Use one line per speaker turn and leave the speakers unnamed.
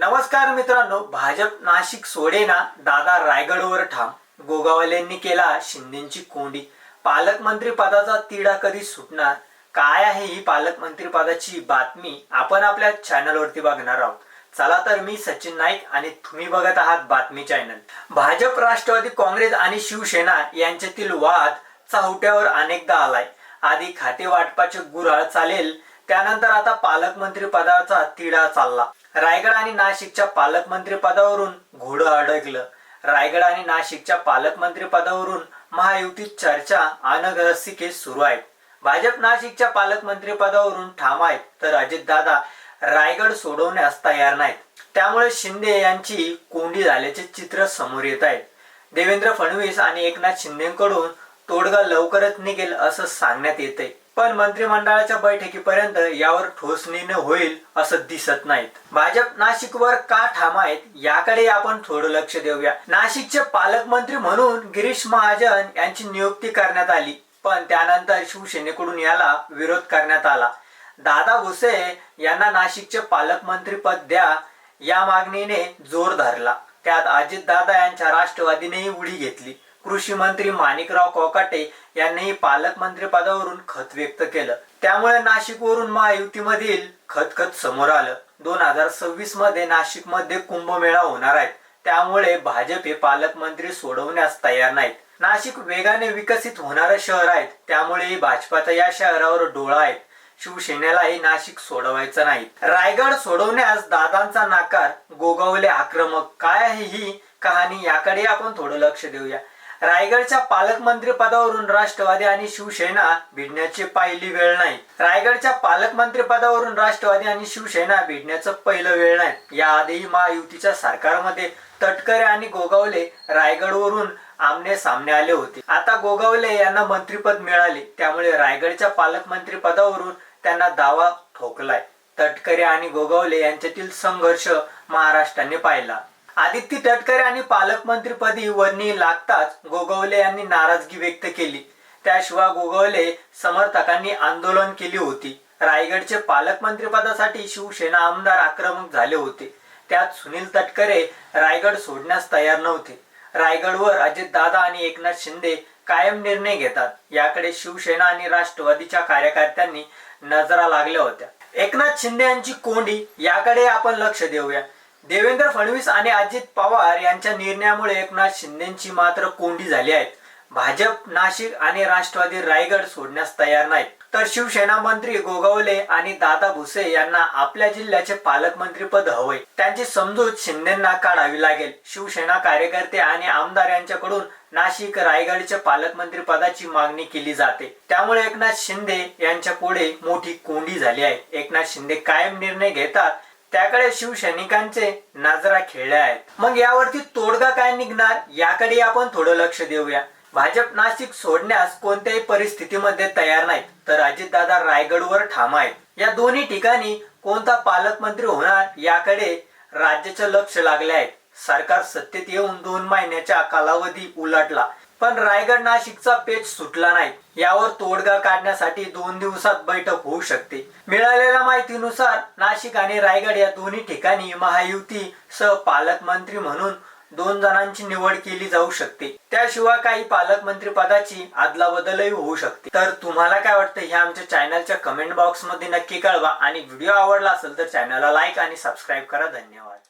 नमस्कार मित्रांनो भाजप नाशिक सोडेना दादा रायगडवर ठाम. गोगावलेंनी केला शिंदेची कोंडी. पालकमंत्री पदाचा तिढा कधी सुटणार? काय आहे ही पालकमंत्री पदाची बातमी? आपण आपल्या चॅनलवरती बघणार आहोत. चला तर मी सचिन नाईक आणि तुम्ही बघत आहात बातमी चॅनल. भाजप राष्ट्रवादी काँग्रेस आणि शिवसेना यांच्यातील वाद चाहुट्यावर अनेकदा आलाय. आधी खाते वाटपाचे गुऱ्हाळ चालेल त्यानंतर आता पालकमंत्री पदाचा तिढा चालला. रायगड आणि नाशिकच्या पालकमंत्री पदावरून घोडं अडकलं. रायगड आणि नाशिकच्या पालकमंत्री पदावरून महायुतीत चर्चा अनगरसिके सुरू आहेत. भाजप नाशिकच्या पालकमंत्री पदावरून ठाम आहेत तर अजितदादा रायगड सोडवण्यास तयार नाहीत. त्यामुळे शिंदे यांची कोंडी झाल्याचे चित्र समोर येत आहे देवेंद्र फडणवीस आणि एकनाथ शिंदेकडून तोडगा लवकरच निघेल असं सांगण्यात येतंय. पण मंत्रिमंडळाच्या बैठकीपर्यंत यावर ठोस निर्णय होईल असं दिसत नाहीत. भाजप नाशिकवर का ठाम आहेत याकडे आपण थोडं लक्ष देऊया. नाशिकचे पालकमंत्री म्हणून गिरीश महाजन यांची नियुक्ती करण्यात आली पण त्यानंतर शिवसेनेकडून याला विरोध करण्यात आला. दादा भुसे यांना नाशिकचे पालकमंत्री पद द्या या मागणीने जोर धरला. त्यात अजित दादा यांच्या राष्ट्रवादीनेही उडी घेतली. कृषी मंत्री माणिकराव कोकाटे यांनीही पालकमंत्री पदावरून खत व्यक्त केलं. त्यामुळे नाशिकवरून महायुतीमधील खतखत समोर आलं. दोन हजार सव्वीसमध्ये नाशिकमध्ये कुंभमेळा होणार आहे. त्यामुळे भाजप हे पालकमंत्री सोडवण्यास तयार नाहीत. नाशिक वेगाने विकसित होणारं शहर आहे त्यामुळे भाजपाचा या शहरावर डोळा आहे. शिवसेनेलाही नाशिक सोडवायचं नाही. रायगड सोडवण्यास दादांचा नाकार गोगावले आक्रमक. काय आहे ही कहाणी याकडे आपण थोडं लक्ष देऊया. रायगडच्या पालकमंत्री पदावरून राष्ट्रवादी आणि शिवसेना भिडण्याची पहिली वेळ नाही. रायगडच्या पालकमंत्री पदावरून राष्ट्रवादी आणि शिवसेना भिडण्याचं पहिलं वेळ नाही. याआधीही महायुतीच्या सरकारमध्ये तटकरे आणि गोगावले रायगडवरून आमने सामने आले होते. आता गोगावले यांना मंत्रीपद मिळाले. त्यामुळे रायगडच्या पालकमंत्री पदावरून त्यांना दावा ठोकलाय. तटकरे आणि गोगावले यांच्यातील संघर्ष महाराष्ट्राने पाहिला. आदित्य तटकरे आणि पालकमंत्रीपदी वर्णी लागताच गोगवले यांनी नाराजगी व्यक्त केली. त्याशिवाय गोगवले समर्थकांनी आंदोलन केली होती. रायगडचे पालकमंत्रीपदासाठी शिवसेना आमदार आक्रमक झाले होते. त्यात सुनील तटकरे रायगड सोडण्यास तयार नव्हते. रायगडवर अजितदादा आणि एकनाथ शिंदे कायम निर्णय घेतात. याकडे शिवसेना आणि राष्ट्रवादीच्या कार्यकर्त्यांनी नजरा लागल्या होत्या. एकनाथ शिंदे यांची कोंडी याकडे आपण लक्ष देऊया. देवेंद्र फडणवीस आणि अजित पवार यांच्या निर्णयामुळे एकनाथ शिंदेची मात्र कोंडी झाली आहेत. भाजप नाशिक आणि राष्ट्रवादी रायगड सोडण्यास तयार नाहीत. तर शिवसेना मंत्री गोगावले आणि दादा भुसे यांना आपल्या जिल्ह्याचे पालकमंत्री पद हवंय. त्यांची समजूत शिंदेना काढावी लागेल. शिवसेना कार्यकर्ते आणि आमदार यांच्याकडून नाशिक रायगडच्या पालकमंत्री पदाची मागणी केली जाते. त्यामुळे एकनाथ शिंदे यांच्या पुढे मोठी कोंडी झाली आहे. एकनाथ शिंदे कायम निर्णय घेतात. त्याकडे शिवसैनिकांचे नाजरा खेळल्या आहेत. मग यावरती तोडगा काय निघणार? याकडे आपण थोडं लक्ष देऊया. भाजप नाशिक सोडण्यास कोणत्याही परिस्थितीमध्ये तयार नाहीत तर अजितदादा रायगडवर ठाम आहेत. या दोन्ही ठिकाणी कोणता पालकमंत्री होणार याकडे राज्याचं लक्ष लागले आहे. सरकार सत्तेत येऊन दोन महिन्याच्या कालावधी उलटला. पण रायगड नाशिकचा पेच सुटला नाही. यावर तोडगा काढण्यासाठी दोन दिवसात बैठक होऊ शकते. मिळालेल्या माहितीनुसार नाशिक आणि रायगड या दोन्ही ठिकाणी महायुती सह पालकमंत्री म्हणून दोन जणांची निवड केली जाऊ शकते. त्याशिवाय काही पालकमंत्री पदाची अदलाबदलही होऊ शकते. तर तुम्हाला काय वाटतं हे आमच्या चॅनलच्या कमेंट बॉक्समध्ये नक्की कळवा. आणि व्हिडिओ आवडला असेल तर चॅनलला लाईक आणि सबस्क्राईब करा. धन्यवाद.